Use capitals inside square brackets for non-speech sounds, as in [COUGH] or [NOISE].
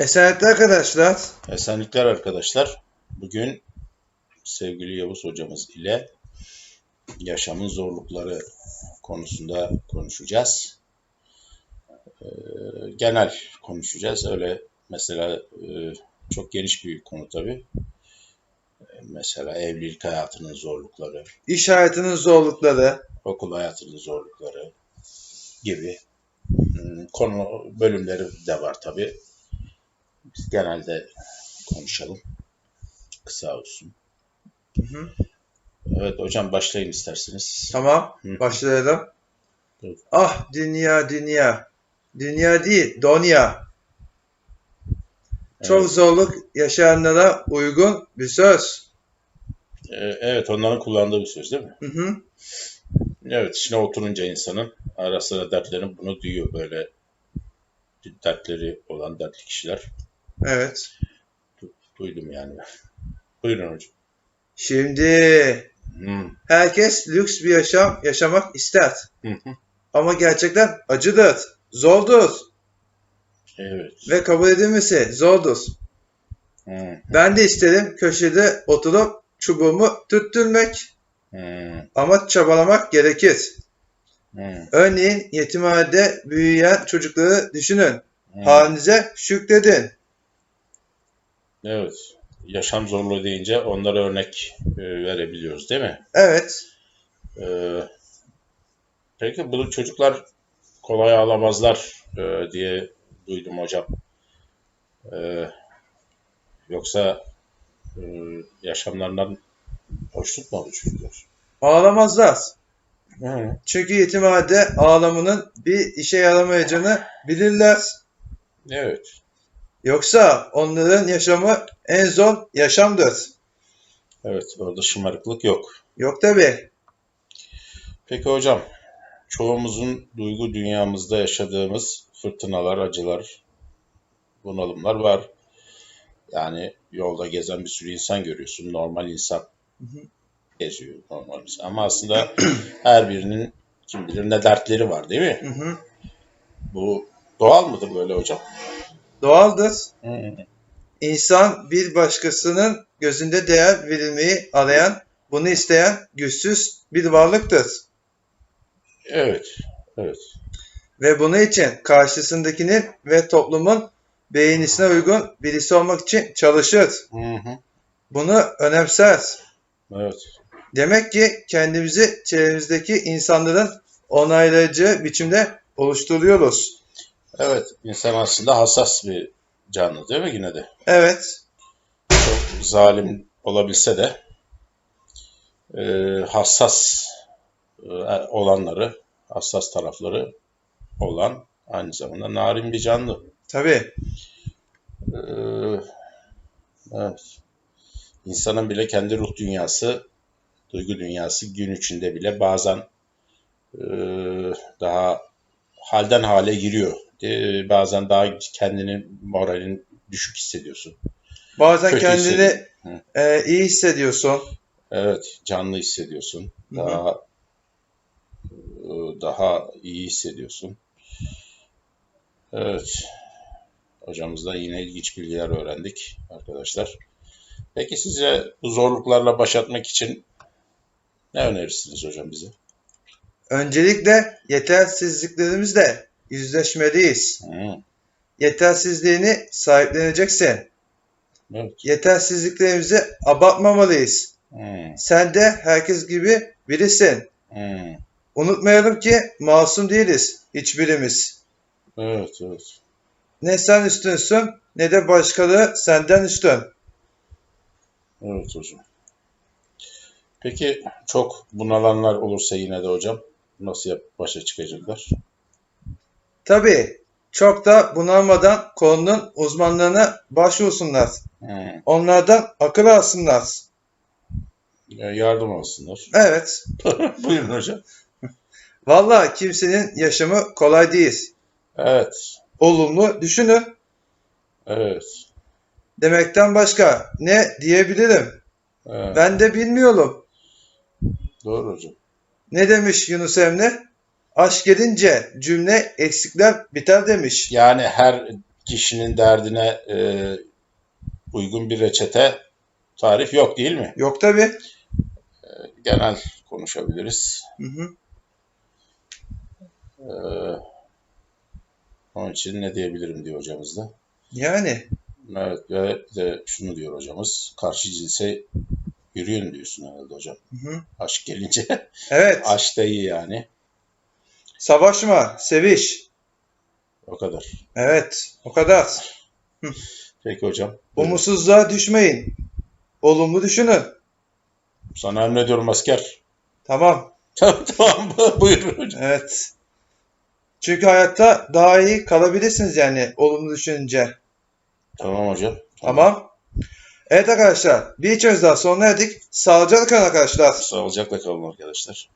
Esenlikler arkadaşlar. Esenlikler arkadaşlar. Bugün sevgili Yavuz hocamız ile yaşamın zorlukları konusunda konuşacağız. Ee, genel konuşacağız. Öyle mesela e, çok geniş bir konu tabii. Ee, Mesela evlilik hayatının zorlukları, İş hayatının zorlukları. okul hayatının zorlukları gibi hmm, konu bölümleri de var tabii. Biz genelde konuşalım. Kısa olsun. Hı hı. Evet hocam başlayın isterseniz. Tamam. Hı. Başlayalım. Evet. Ah dünya dünya. Dünya değil, donya. Çok Evet. zorluk yaşayanlara uygun bir söz. Ee, evet onların kullandığı bir söz değil mi? Hı hı. Evet içine oturunca insanın ara sıra dertlerini bunu duyuyor böyle dertleri olan dertli kişiler. Evet. Du- duydum yani. [LAUGHS] Buyurun hocam. Şimdi Hmm. herkes lüks bir yaşam yaşamak ister. Hı hı. Ama gerçekten acıdır, zordur Evet. ve kabul edilmesi zordur. Ben de isterim köşede oturup çubuğumu tüttürmek ama çabalamak gerekir. Örneğin yetimhanede büyüyen çocukları düşünün. Hmm. Halinize şükredin. Evet. Yaşam zorluğu deyince onlara örnek e, verebiliyoruz değil mi? Evet, Ee, peki bu çocuklar kolay ağlamazlar e, diye duydum hocam. Ee, yoksa e, yaşamlarından hoşnut mu bu çocuklar? ağlamazlar. Hı. Çünkü yetimhanede ağlamanın bir işe yaramayacağını bilirler. Evet. Yoksa onların yaşamı en zor yaşamdır. Evet. Orada şımarıklık yok. Yok tabi. Peki hocam, çoğumuzun duygu dünyamızda yaşadığımız fırtınalar, acılar, bunalımlar var. Yani yolda gezen bir sürü insan görüyorsun. Normal insan Hı hı. geziyor normal insan. Ama aslında [CLEARS THROAT] her birinin kim bilir ne dertleri var değil mi? Hı hı. Bu doğal mıdır böyle hocam? Doğaldır. İnsan bir başkasının gözünde değer verilmeyi arayan, bunu isteyen güçsüz bir varlıktır. Evet. Evet. Ve bunun için karşısındakinin ve toplumun beğenisine uygun birisi olmak için çalışır. Hı hı. Bunu önemser. Evet. Demek ki kendimizi çevremizdeki insanların onaylayıcı biçimde oluşturuyoruz. Evet. İnsan aslında hassas bir canlı değil mi yine de? Evet, çok zalim olabilse de e, hassas e, olanları, hassas tarafları olan aynı zamanda narin bir canlı. tabii. E, evet. İnsanın bile kendi ruh dünyası, duygu dünyası gün içinde bile bazen e, daha halden hale giriyor. E, bazen daha kendini moralin düşük hissediyorsun. Bazen Kötü kendini hissediyorum. e, iyi hissediyorsun. Evet, canlı hissediyorsun. Daha e, daha iyi hissediyorsun. Evet. Hocamızdan yine ilginç bilgiler öğrendik arkadaşlar. Peki size bu zorluklarla baş etmek için ne önerirsiniz hocam bize? Öncelikle yetersizliklerimizle yüzleşmeliyiz. Hı, Yetersizliğini sahipleneceksin. evet. Yetersizliklerimizi abartmamalıyız. Hı, Sen de herkes gibi birisin. hı. Unutmayalım ki masum değiliz hiçbirimiz. Evet, evet. Ne sen üstünsün ne de başkaları senden üstün. Evet hocam. Peki çok bunalanlar olursa yine de hocam nasıl yap başa çıkacaklar? Tabii çok da bunalmadan konunun uzmanlarına başvursunlar. Hı. Onlardan akıl alsınlar. Ya Yardım alsınlar. Evet. [LAUGHS] Buyurun hocam. Vallahi kimsenin yaşamı kolay değil. Evet. Olumlu düşünün. Evet. Demekten başka ne diyebilirim? evet. Ben de bilmiyorum. Doğru hocam. Ne demiş Yunus Emre? Aşk gelince cümle eksikler biter demiş. Yani her kişinin derdine e, uygun bir reçete tarif yok değil mi? Yok tabi. Genel konuşabiliriz. Hı hı. E, onun için ne diyebilirim diyor hocamız da. Yani Evet ve bir de şunu diyor hocamız. Karşı cinse yürüyün diyorsun herhalde hocam. hı hı. Aşk gelince. evet. [LAUGHS] Aşk da iyi yani. Savaşma, seviş. O kadar. Evet. O kadar. Peki hocam. Umutsuzluğa düşmeyin. Olumlu düşünün. Sana emrediyorum asker. Tamam. [LAUGHS] Tamam tamam buyur hocam. Evet. Çünkü hayatta daha iyi kalabilirsiniz yani olumlu düşününce. Tamam hocam. Tamam. Evet arkadaşlar. Bir çöz daha sonuna erdik. Sağlıcakla kalın arkadaşlar. Sağlıcakla kalın arkadaşlar.